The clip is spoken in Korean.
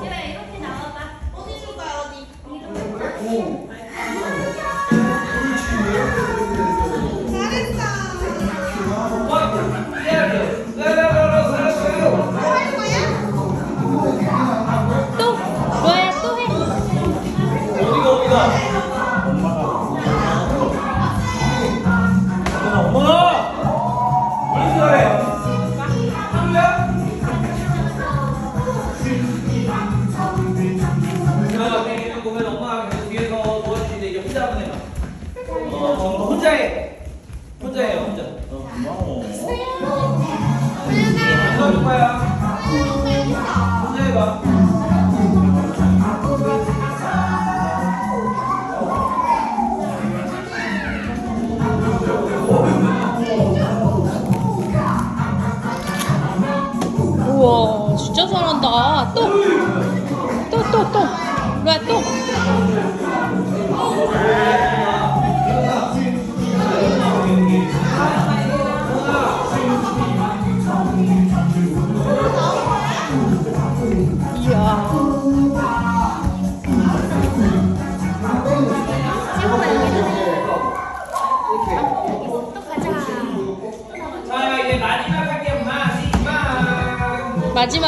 现在。 혼자해. 혼자해요, 혼자. 어, 고마워. 아, 안 넣을 우와, 진짜 잘한다. 또. 마지막